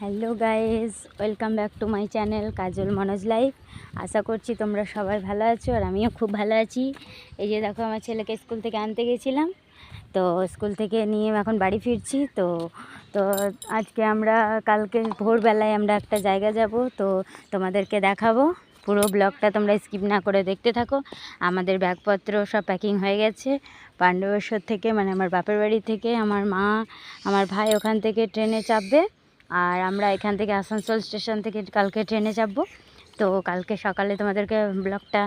Hello guys welcome back to my channel Kajal Manoj life. আশা করছি তোমরা সবাই ভালো আছো আর আমিও খুব ভালো আছি। এই যে দেখো, আমার ছেলেকে স্কুল থেকে আনতে গেছিলাম। তো স্কুল থেকে নিয়ে এখন বাড়ি ফিরছি। তো তো আজকে আমরা, কালকে ভোরবেলায় আমরা একটা জায়গা যাব। তো তোমাদেরকে দেখাবো। পুরো ব্লগটা তোমরা স্কিপ না করে দেখতে থাকো। আমাদের ব্যাগপত্র সব প্যাকিং হয়ে গেছে। পাণ্ডবেশ্বর থেকে মানে আমার বাপের বাড়ি থেকে, আমার মা, আমার ভাই ওখান থেকে ট্রেনে চাপবে। আর আমরা এখান থেকে আসানসোল স্টেশন থেকে কালকে ট্রেনে চাপবো তো কালকে সকালে তোমাদেরকে ব্লগটা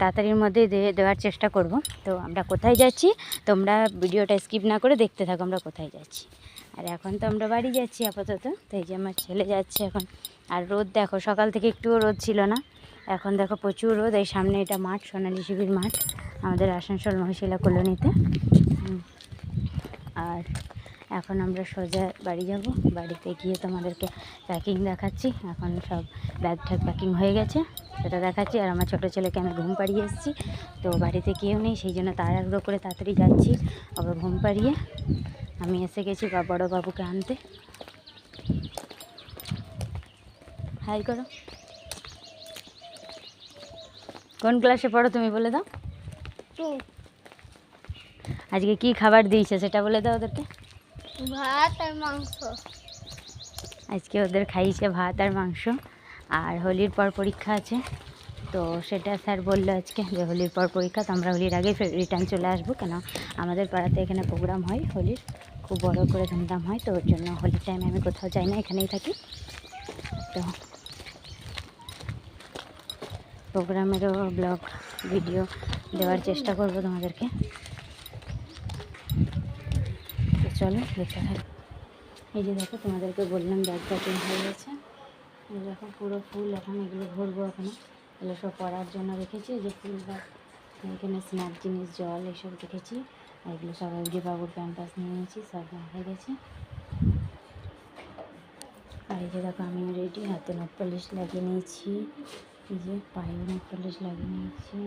তাড়াতাড়ির মধ্যে দেওয়ার চেষ্টা করব। তো আমরা কোথায় যাচ্ছি? তোমরা ভিডিওটা স্কিপ না করে দেখতে থাকো, আমরা কোথায় যাচ্ছি। আর এখন তো আমরা বাড়ি যাচ্ছি আপাতত। তো এই যে আমার ছেলে যাচ্ছে এখন। আর রোদ দেখো, সকাল থেকে একটুও রোদ ছিল না। এখন দেখো প্রচুর রোদ, এই সামনে এটা মাঠ, সোনালী শিবির মাঠ, আমাদের আসানসোল মহিশিলা কলোনিতে। আর এখন আমরা সোজা বাড়ি যাব। বাড়িতে গিয়ে তোমাদেরকে প্যাকিং দেখাচ্ছি। এখন সব ব্যাগ ঠ্যাগ প্যাকিং হয়ে গেছে। সেটা দেখাচ্ছি। আর আমার ছোটো ছেলেকে আমি ঘুম পাড়িয়ে এসেছি। তো বাড়িতে কেউ নেই সেই জন্য তাড়াহুড়ো করে তাড়াতাড়ি যাচ্ছি। ওকে ঘুম পাড়িয়ে আমি এসে গেছি বা বড়ো বাবুকে আনতে। হাই করো। কোন ক্লাসে পড়ো তুমি বলে দাও। আজকে কি খাবার দিয়েছে সেটা বলে দাও ওদেরকে। ভাত আর মাংস। আজকে ওদের খাইয়েছে ভাত আর মাংস, আর হোলির পর পরীক্ষা আছে। তো সেটা স্যার বলল আজকে যে হোলির পর পরীক্ষা, তো আমরা হোলির আগেই রিটার্ন চলে আসব। কেন আমাদের পাড়াতে এখানে প্রোগ্রাম হয় হোলির, খুব বড় করে ধুমধাম হয়, তো ওর জন্য হোলির টাইমে আমি কোথাও যাই না, এখানেই থাকি। তো প্রোগ্রামেরও ব্লগ ভিডিও দেওয়ার চেষ্টা করব তোমাদেরকে। চলো দেখতে থাকি এই যে দেখো, তোমাদেরকে বললাম ব্যাগ প্যাকিং হয়ে গেছে। এই দেখো, পুরো ফুল এখন এগুলো ভরবো এখনও। এগুলো সব পরার জন্য রেখেছি। যে ফুল ব্যাগ, এখানে স্ন্যাক জিনিস, জল এসব রেখেছি। আর এগুলো সব এমডি বাবুর প্যাম্পাস নিয়ে নিয়েছি, সব হয়ে গেছে। আর এই যে দেখো, আমিও রেডি হাতে নখ পলিশ লাগিয়ে নিয়েছি। এই যে পায়েও নখ পলিশ লাগিয়ে নিয়েছি।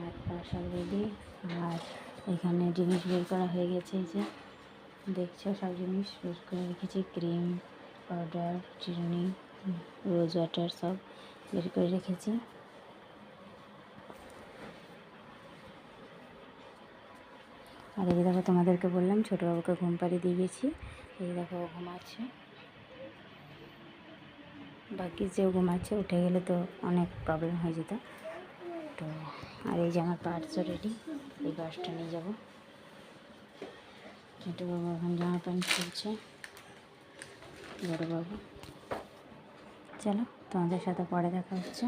আর পা সব রেডি আর এখানে জিনিস বের করা হয়ে গেছে, এই যে। দেখছ সব জিনিস? বের করে রেখেছি ক্রিম পাউডার চিরুনি রোজ ওয়াটার সব বের করে রেখেছি। আর এই যে দেখো তোমাদেরকে বললাম, ছোটোবাবুকে ঘুম পাড়িয়ে দিয়ে গেছি। এই যে দেখো ঘুমাচ্ছে। বাকি যেও ঘুমাচ্ছে, উঠে গেলে তো অনেক প্রবলেম হয়ে যেত। তো, আর এই যে আমার পার্সও রেডি এই বাসটা নিয়ে যাব। ছোটো বাবু এখন জামা প্যান্ট খুলছে। বড়ো বাবু। চলো তোমাদের সাথে পরে দেখা হচ্ছে।